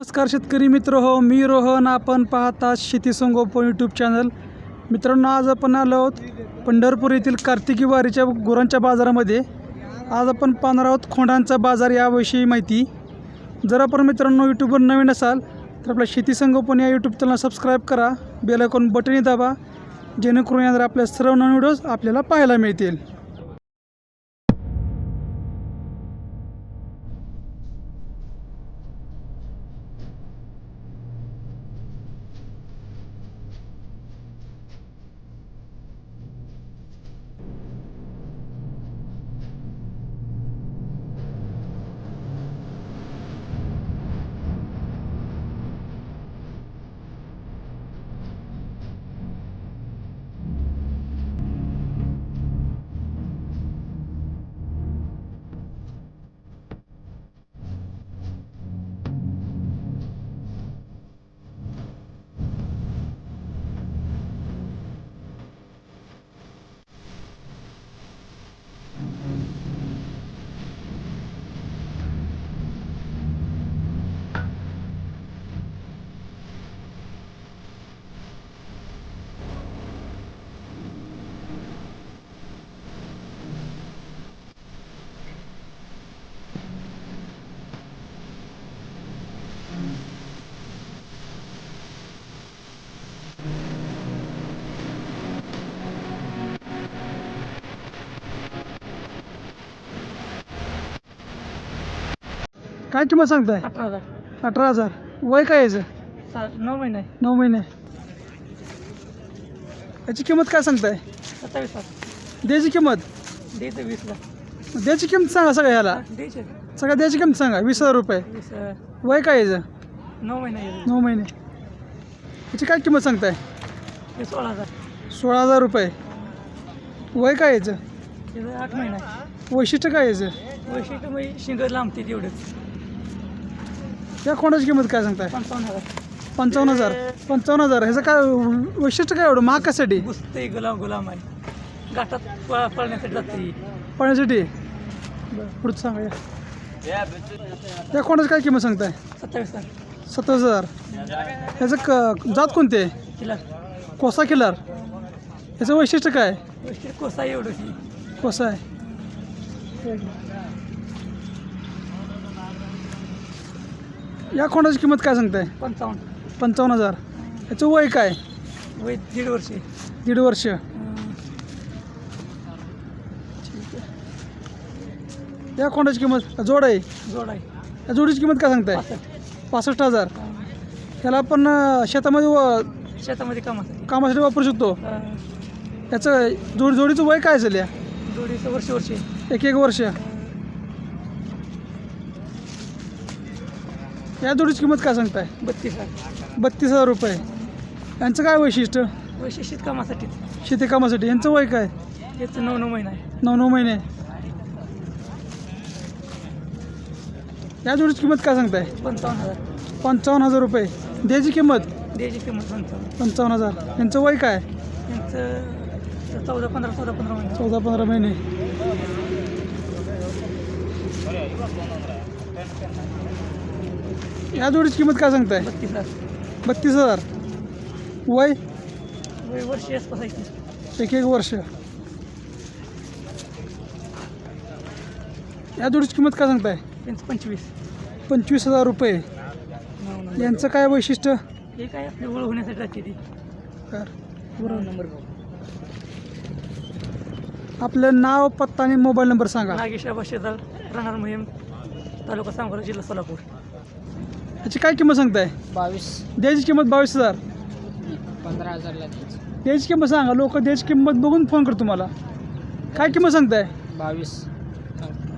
नमस्कार शेतकरी मित्र हो मी रोहन. आपण पाहता शेती संगोपन यूट्यूब चॅनल मित्रांनो आज आपण आलो आहोत पंढरपूर येथील कार्तिकी वारीच्या गुरांच्या बाजारामध्ये. आज आपण पाहणार आहोत खोंडांचा बाजार याविषयी माहिती. जर आपण मित्रांनो यूट्यूबवर नवीन असाल तर आपल्या शेती संगोपन या यूट्यूब चॅनल सबस्क्राईब करा. बेलायकॉन बटनही दाबा जेणेकरून यानंतर आपल्या सर्व नवीन व्हिडिओज आपल्याला पाहायला मिळतील. काय किंमत सांगताय? अठरा हजार अठरा हजार. वय काय याचं? सात नऊ महिने. नऊ महिने. याची किंमत काय सांगताय? सत्तावीस हजार. द्यायची किंमत? द्यायचं वीसला द्यायची किंमत सांगा सगळ्या ह्याला. द्यायचे सगळ्या द्यायची किंमत सांगा. वीस हजार रुपये. वीस अं, वय काय याचं? नऊ महिने. नऊ महिने. याची काय किंमत सांगताय? हे सोळा हजार. सोळा हजार रुपये. वय काय याचं? आठ महिने. वैशिष्ट्य काय याचं? वैशिष्ट्य म्हणजे शिंग लांबते तेवढंच या कोणाची किंमत काय सांगताय? पंचावन्न हजार. पंचावन्न हजार. पंचावन्न हजार ह्याचं काय वैशिष्ट्य काय एवढं? महाग कशासाठी? गुलाम गुलाम आहे. प- पळण्यासाठी जाते. पळण्यासाठी? पुढचं सांगा या. या कोणाची काय किंमत सांगताय? सत्तावीस हजार. सत्तावीस हजार. ह्याचं क जात कोणते? तिला कोसा किल्लार याचं वैशिष्ट्य काय? वैशिष्ट्य कोसा एवढंच कोसा आहे. या कोणाची किंमत काय सांगताय? पंचावन्न. पंचावन्न हजार. याचं वय काय? वय दीड वर्ष. दीड वर्ष. या कोणाची किंमत जोड आहे? जोड आहे. या जोडीची किंमत काय सांगताय? पासष्ट. पासष्ट हजार. याला आपण अं, शेतामध्ये व शेतामध्ये कामासाठी. कामासाठी वापरू शकतो. अं, याचं जोड जोडीचं वय काय असेल या? जोडीचं वर्ष वर्ष. एक एक वर्ष. या जोडीची किंमत काय सांगताय? बत्तीस हजार. बत्तीस हजार रुपये. यांचं काय वैशिष्ट्य? वैशिष्ट्य कामासाठीच. शेती कामासाठी. यांचं वय काय? याचं नऊ नऊ महिना आहे. नऊ नऊ महिने. या जोडीची किंमत काय सांगताय? पंचावन्न हजार. पंचावन्न हजार रुपये. द्यायची किंमत? द्यायची किंमत पंचावन्न. पंचावन्न हजार. यांचं वय काय? यांचं चौदा पंधरा चौदा पंधरा महिने. चौदा पंधरा महिने. या जोडीची किंमत काय सांगताय? बत्तीस हजार. बत्तीस हजार. वय? वय वर्ष आसपास आहे की. एक एक वर्ष. या जोडीची किंमत काय सांगताय? त्यांचं पंचवीस. पंचवीस हजार रुपये. नऊ नंबर. यांचं काय वैशिष्ट्य? हे काय आपली ओळख होण्यासाठी राहते ती. कर. बरोबर नंबर आपलं नाव पत्ता आणि मोबाईल नंबर सांगा. नागेश आबा राहणार मोहीम तालुका सांगोला जिल्हा सोलापूर. याची काय किंमत सांगताय? बावीस. द्यायची किंमत बावीस हजार. पंधरा हजारला द्यायचं. द्यायची किंमत सांगा लोक द्यायची किंमत बघून फोन करतो तुम्हाला काय किंमत सांगताय? बावीस.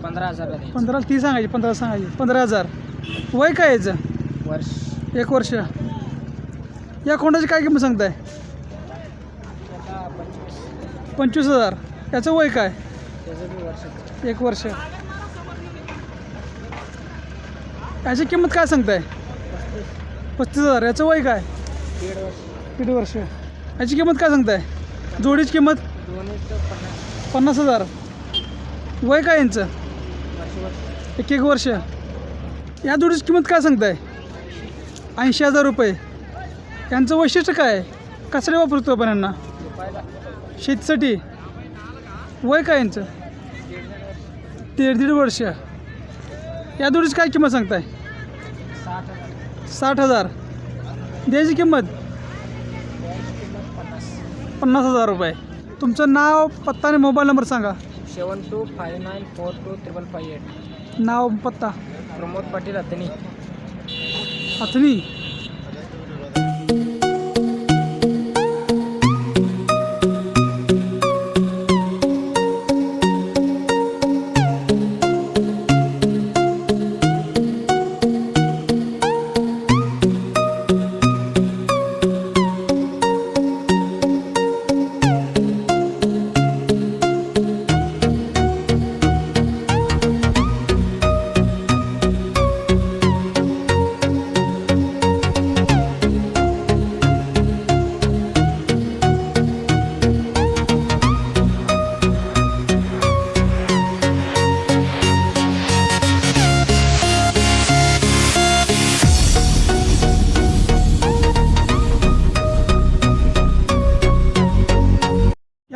पंधरा हजारला द्यायचं. पंधरा ती सांगायची पंधरा सांगायची. पंधरा हजार. वय काय याचं? वर्ष. एक वर्ष. या कोणाची काय किंमत सांगताय? पंचवीस. पंचवीस हजार. याचं वय काय? त्याचं बी वर्ष. एक वर्ष. याची किंमत काय सांगताय? पस्तीस हजार. याचं वय काय? दीड वर्ष. याची किंमत काय सांगताय? जोडीची किंमत? पन्नास हजार. वय काय यांचं? एक एक वर्ष. या जोडीची किंमत काय सांगताय? ऐंशी हजार रुपये. यांचं वैशिष्ट्य काय? आहे वापरतो आपण यांना. शेतीसाठी. वय काय यांचं? दीड दीड वर्ष. या दोडीची काय किंमत सांगताय? साठ हजार. साठ हजार द्यायची किंमत? पन्नास पन्नास हजार रुपये. तुमचं नाव पत्ता आणि मोबाईल नंबर सांगा. Seven two five nine four two triple five eight. नाव पत्ता. प्रमोद पाटील अतनी अथनी.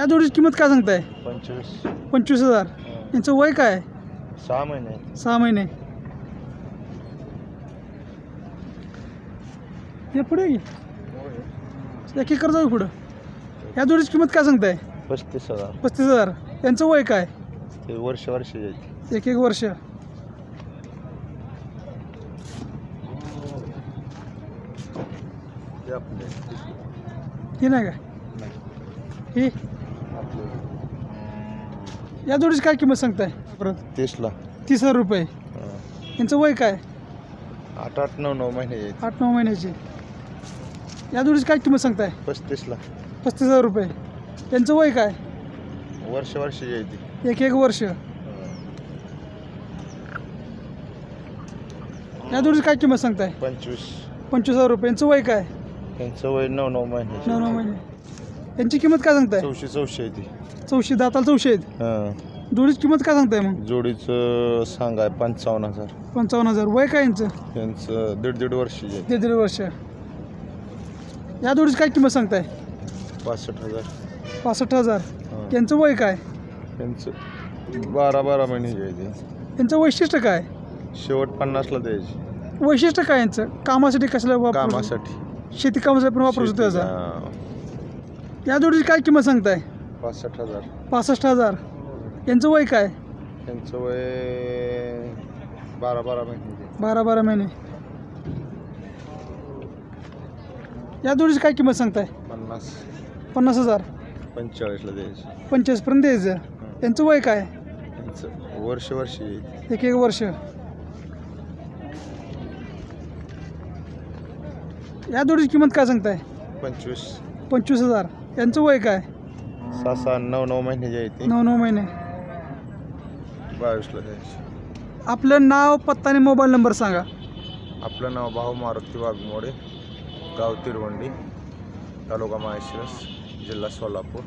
या जोडीची किंमत काय सांगताय? पंचवीस. पंचवीस हजार. यांचं वय काय? आहे? सहा महिने. सहा महिने. हे पुढे ये. एक एकर जाऊ पुढं. या जोडीची किंमत काय सांगताय? पस्तीस हजार. पस्तीस हजार. यांचं वय काय? ते वर्ष वर्ष एक एक वर्ष. हे नाही काय ही? या जोडीची काय किंमत सांगताय? परत? तीसला. तीस हजार रुपये. यांचं वय काय? आठ आठ नऊ नऊ महिने आठ नऊ महिन्याची. या जोडीची काय किंमत सांगताय? पस्तीसला. पस्तीस हजार रुपये. यांचं वय काय? वर्ष वर्ष येते एक एक वर्ष. या जोडीची काय किंमत सांगताय? पंचवीस. पंचवीस हजार रुपये. यांचं वय काय? त्यांचं वय नऊ नऊ नऊ नऊ महिने. महिने यांची किंमत काय सांगताय? चौशे चौशे येते चौशे दाताला चौशे आहेत. हां. जोडीची किंमत काय सांगताय मग? जोडीचं सांगाय पंचावन्न हजार. पंचावन्न हजार. वय काय यांचं? त्यांचं दीड दीड वर्ष दीड दीड वर्ष. या जोडीची काय किंमत सांगताय? पासष्ट हजार. पासष्ट हजार. हां. यांचं वय काय? त्यांचं बारा बारा महिने येते यांचं वैशिष्ट्य काय? शेवट पन्नासला द्यायची. वैशिष्ट्य काय यांचं? कामासाठी कसल्या वापर कामासाठी. शेती कामासाठी पण वापरू शकतो याचा हां. या जोडीची काय किंमत सांगताय? पासष्ट हजार. पासष्ट हजार. यांचं वय काय? त्यांचं वय बारा बारा महिने. बारा बारा महिने. या जोडीची काय किंमत सांगताय? पन्नास. पन्नास हजार. पंचेचाळीसला द्यायची. पंचेचाळीसपर्यंत द्यायचं. यांचं वय काय? त्यांचं वर्ष वर्ष. येईल एक एक वर्ष. या जोडीची किंमत काय सांगताय? पंचवीस. पंचवीस हजार. यांचं वय काय? सहा सहा नऊ नऊ महिने येते नऊ नऊ महिने. बावीसला द्यायची आपलं नाव पत्ता आणि मोबाईल नंबर सांगा. आपलं नाव भाऊ मारुती वाघमोडे गाव तिरवंडी तालुका माळशिरस जिल्हा सोलापूर.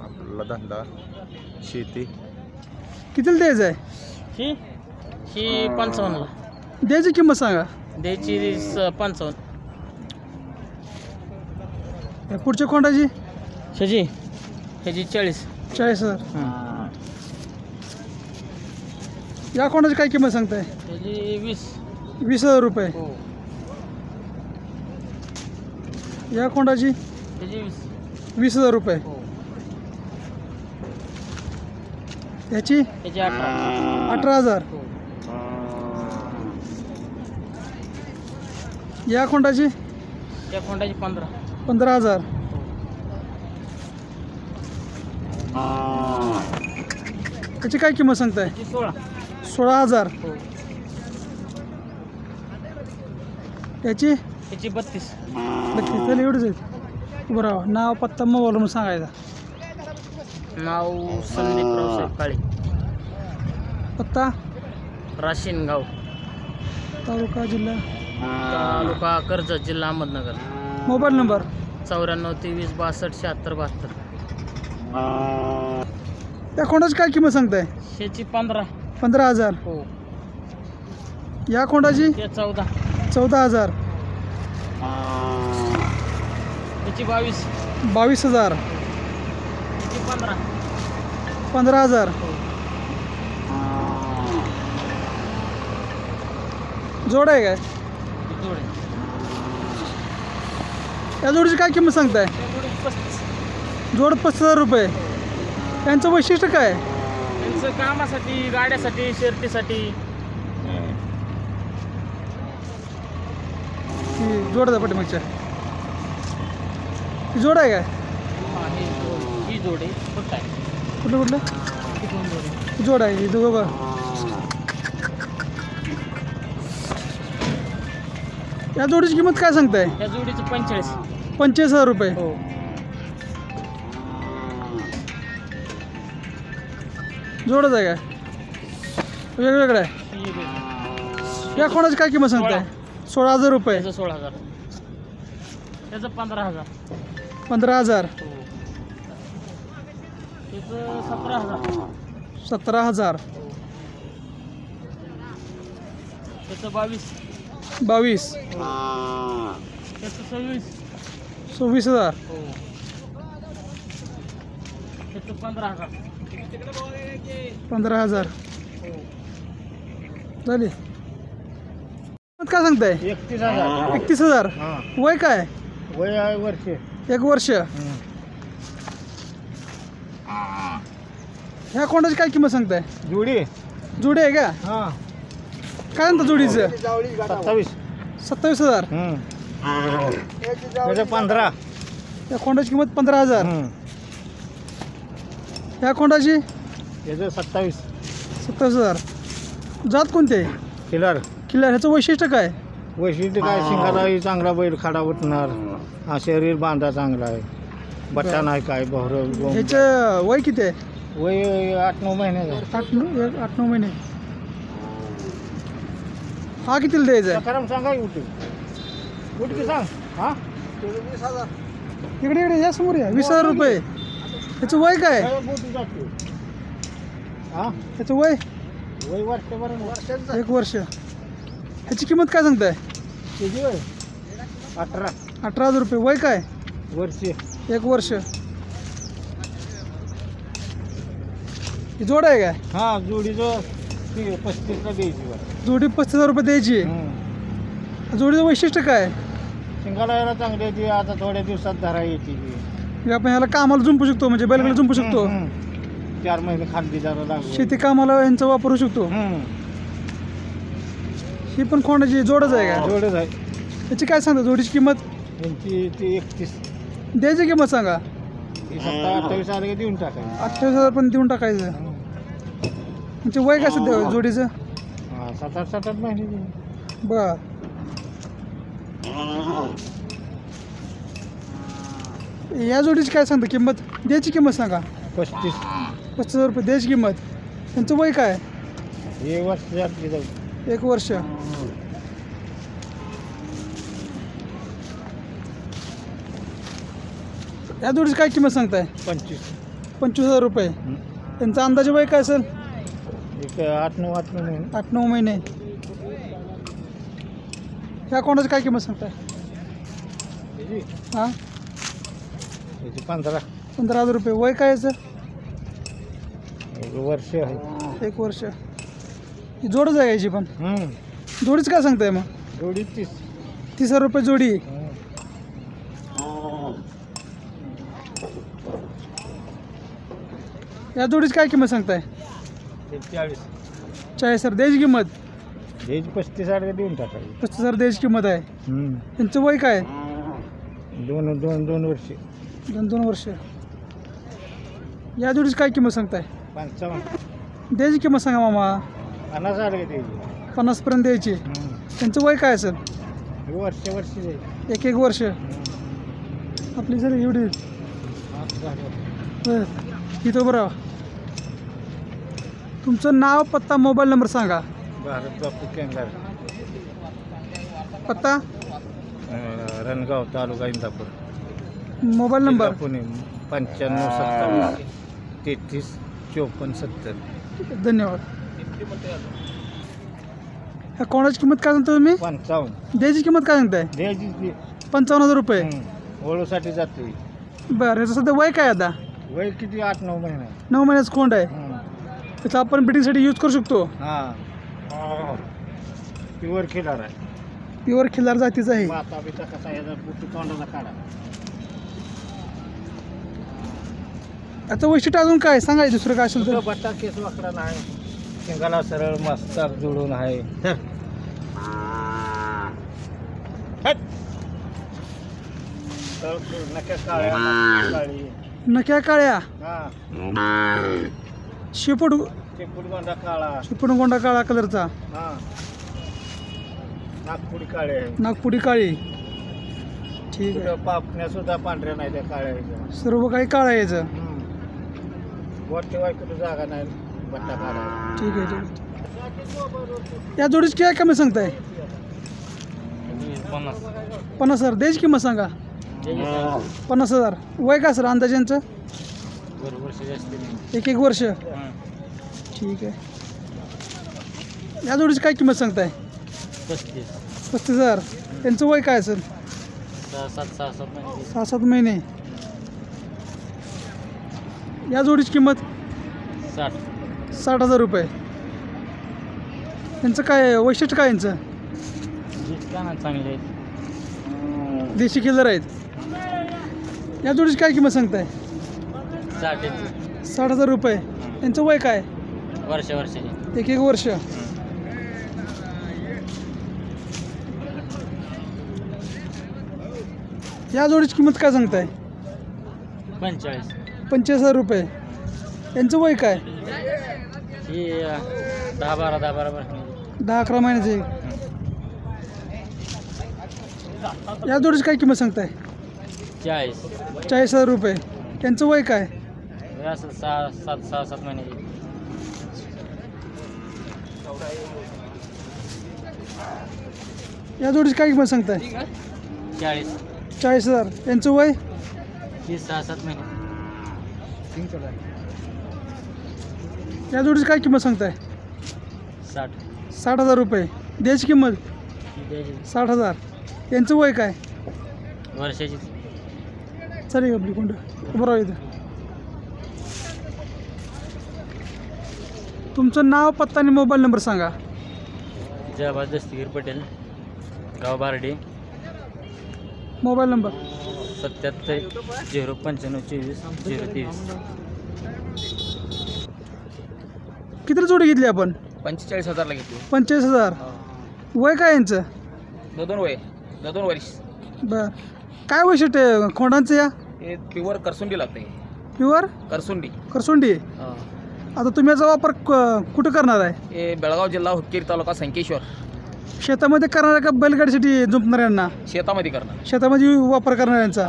आपला धंदा शेती. कितीला द्यायचं आहे? ही? ही पंचावन्नला. द्यायची किंमत सांगा. द्यायची स- पंचावन्न. या पुढच्या खोंडाची ह्याची ह्याची चाळीस. चाळीस हजार. या खोंडाची काय किंमत सांगताय? ह्याची वीस. वीस हजार रुपये. हो. या खोंडाची ह्याची वीस. वीस हजार रुपये. हो. याची ह्याची अठरा अठरा हजार. हो. या खोंडाची त्या खोंडाची पंधरा. पंधरा हजार. याची काय किंमत सांगताय? सोळा. सोळा हजार. हो. याची ह्याची बत्तीस. नक्की चल एवढंच आहेत उभं राहा. नाव पत्ता मोबाईल म्हणून सांगायचा. नाव संदीप रावसाहेब काळे. पत्ता? राशीन गाव. तालुका जिल्हा? तालुका कर्जत जिल्हा अहमदनगर. Mobile number? चौऱ्याण्णव तेवीस बासष्ट शहात्तर बहात्तर. त्या खोंडाची काय किंमत सांगताय? ह्याची पंधरा. पंधरा हजार. हो. या खोंडाची? ते चौदा. चौदा हजार. त्याची बावीस. बावीस हजार. त्याची पंधरा. पंधरा हजार. जोड आहे काय? जोड या जोडीची काय किंमत सांगताय? जोड पस्तीस हजार रुपये. यांचं वैशिष्ट्य काय? त्यांचं कामासाठी गाड्यासाठी शर्टीसाठी ही जोड आहे पाठीमागच्या. ही जोड आहे काय? ही जोड. आहे. फक्त आहे? कुठलं कुठलं? ही दोन जोड आहे. ही जोड आहे ही दोघं या जोडीची किंमत काय सांगताय? या जोडीचं पंचेचाळीस. पंचेचाळीस हजार रुपये. हो. जोडच आहे काय वेगवेगळं आहे. ही. या कोणाची काय किंमत सांगताय? सोळा हजार रुपये. त्याचं सोळा हजार. त्याचं पंधरा हजार. पंधरा हजार. हो. त्याचं सतरा हजार. सतरा हजार. हो त्याचं बावीस. बावीस. त्याचं सव्वीस. सव्वीस हजार. हो. त्याचं पंधरा हजार. पंधरा हजार. झाली. काय सांगताय? एकतीस हजार. एकतीस हजार. वय काय? वय आहे वर्ष. एक वर्ष. ह्या कोणाची काय किंमत सांगताय? जोडी. जोडी आहे का? हां. काय म्हणता जोडीचं? सत्तावीस. सत्तावीस हजार. पंधरा. या कोंडाची किंमत पंधरा हजार. ह्या कोंडाची? सत्तावीस. सत्तावीस हजार. जात कोणती? किलर. किल्ल्यार ह्याचं वैशिष्ट्य काय? वैशिष्ट्य काय? शिंगालाही चांगला बैल खाडा उठणार. हा शरीर बांधा चांगला आहे. बट्टा नाही काय बहर ह्याचं वय किती आहे? वय आठ नऊ महिन्याचा आठ नऊ एक आठ नऊ महिने. हा कितीला द्यायचा आहे? सकाराम सांगा उठ. उठ की सांग. हा? इकडे इकडे या समोर या. वीस हजार रुपये. ह्याचं वय काय? हा? ह्याचं वय? वय वर्षभर एक वर्ष. ह्याची किंमत काय सांगताय? वय? अठरा. अठरा हजार रुपये. वय काय? वर्ष. एक वर्ष. ही जोड आहे काय? हा जोडीचं ती पस्तीसला द्यायची जोडी पस्तीस हजार रुपये द्यायची. जोडीचं वैशिष्ट्य काय? शिंगाला यायला चांगली आहे ती आता थोड्या दिवसात धरा येते ती. की आपण ह्याला कामाला जुंपू शकतो म्हणजे बैलगाडी जुंपू शकतो. हम्म. चार महिने खांदी जरा लागली. शेती कामाला यांचा वापरू शकतो. हम्म. ही पण कोणाची जोडच आहे का? जोडच आहे. याची काय सांगता जोडीची किंमत? यांची ती एकतीस. द्यायची किंमत सांगा. सत्ता अठ्ठावीस आले की देऊन टाकायची. अठ्ठावीस हजार पण देऊन टाकायचं. म्हणजे वय काय सध्या जोडीचं? हा, सात आठ सात आठ महिने देऊन. बर. या जोडीची काय सांगता? किंमत? द्यायची किंमत सांगा. पस्तीस. पस्तीस हजार रुपये. द्यायची किंमत? त्यांचं वय काय? हे वर्ष जाऊ. एक वर्ष. या जोडीची काय किंमत सांगताय? पंचवीस. पंचवीस हजार रुपये. त्यांचा अंदाजे वय काय असेल? एक आठ नऊ आठ नऊ महिने. आठ नऊ महिने. ह्या कोणाची काय किंमत सांगताय? हां? त्याची पंधरा. पंधरा हजार रुपये. वय काय याचं एक वर्ष आहे. एक वर्ष. ही जोडच आहे याची पण? हम्म. जोडीच काय सांगताय मग? जोडी तीस. तीस हजार रुपये जोडी. हम्म. या जोडीची काय किंमत सांगताय? ते चाळीस. चाळीस हजार. द्यायची किंमत? त्याची पस्तीस आले देऊन टाकायची पस्तीस हजार द्यायची किंमत आहे. त्यांचं वय काय? दोन दोन दोन वर्ष. दोन दोन वर्ष. या जोडीची काय किंमत सांगताय? पंचावन्न. द्यायची किंमत सांगा मामा. पन्नास आले का त्याची पन्नासपर्यंत द्यायची. त्यांचं वय काय असेल? वर्ष वर्ष एक एक वर्ष. आपली झाली एवढी बरं. इथं बरं. तुमचं नाव पत्ता मोबाईल नंबर सांगा. भारत बापू केंगार. पत्ता? रणगाव तालुका इंदापूर. मोबाईल जिल्हा नंबर? पुणे पंच्याण्णव सत्तावीस तेहतीस चोपन्न सत्तर. धन्यवाद. ह्या कोणाची किंमत काय सांगता तुम्ही? पंचावन्न. द्यायची किंमत काय सांगताय? ती. पंचावन्न हजार रुपये. वळूसाठी जाते बरं ह्याचं सध्या वय काय आता? वय किती? आठ नऊ महिने. नऊ महिन्याचं कोंड आहे. त्याचा आपण बिटिंगसाठी यूज करू शकतो. हा. प्युअर खिलार आहे. प्युअर खिल्लार जातीचं आहे. माता बिता कसा याचा पुटी तोंडाचा काढा. आता वैशिष्ट्य अजून काय? सांगायचं दुसरं काय असेल तर. बट्टा केस वाकडा नाही शिंगाला सरळ मस्ताक जुळून आहे. धर. हट. काळ्या काळी. नक्या काळ्या? हा. शेपूट काळा. शेपूट गोंडा काळा कलरचा. हा. नागपुडी काळे आहे. नागपुडी काळी. ठीक आहे. कुठं पापण्या सुद्धा पांढऱ्या नाही त्या काळ्या. सर्व काही काळं आहे याचं. हम्म. वर ठेवाय कुठं जागा नाही बट्टा काढायला. ठीक आहे ठीक आहे. या जोडीची काय कमी सांगताय? पन्नास हजार. द्यायची किंमत सांगा. पन्नास हजार. वय का सर अंदाजांचं एक एक वर्ष. ठीक आहे. या जोडीची काय किंमत सांगताय? पस्तीस पस्तीस हजार. त्यांचं वय काय असेल सहा सात सहा सात महिने. सहा सात महिने. या जोडीची किंमत? साठ. साठ हजार रुपये. यांचं काय? वैशिष्ट्य काय यांचं? चांगले आहेत. देशी किल्लर आहेत. या जोडीची काय किंमत सांगताय? साठ साठ हजार रुपये. यांचं वय काय? वर्ष वर्षाचे एक एक वर्ष. या जोडीची किंमत काय सांगताय? पंचेचाळीस. पंचेचाळीस हजार रुपये. यांचं वय काय? ही दहा बारा दहा बारा दहा अकरा महिन्याचे या जोडीची काय किंमत सांगताय? चाळीस. चाळीस हजार रुपये. यांचं वय काय? हे असं सहा सात सहा सात महिन्याचे या जोडीची काय किंमत सांगताय? चाळीस. चाळीस हजार. यांचं वय? ही सहा सात महिने. या जोडीची काय किंमत सांगताय? साठ. साठ हजार रुपये. द्यायची किंमत? साठ हजार. यांचं वय काय? वर्षाची. चालेल आपली कोंड. बरोबर इथं. तुमचं नाव पत्ता आणि मोबाईल नंबर सांगा. जयबाज दस्तगीर पटेल गाव बारडे. Mobile number. सत्याहत्तर झिरो पंच्याण्णव चोवीस झिरो तेवीस. किती जोडी घेतली आपण? पंचेचाळीस हजारला घेतली. पंचेचाळीस हजार. वय काय यांचं? दोन वय. दोन वर्ष. बर. काय वैशिष्ट्य आहे? खोंडांचं या? हे प्युअर करसुंडी लागते. प्युअर करसुंडी. करसुंडी. आता तुम्ही याचा वापर क- कुठं करणार आहे? हे बेळगाव जिल्हा हुक्केरी तालुका संकेश्वर. शेतामध्ये करणार आहे का बैलगाडीसाठी झुंपणाऱ्यांना? शेतामध्ये करणार. शेतामध्ये वापर करणाऱ्यांचा?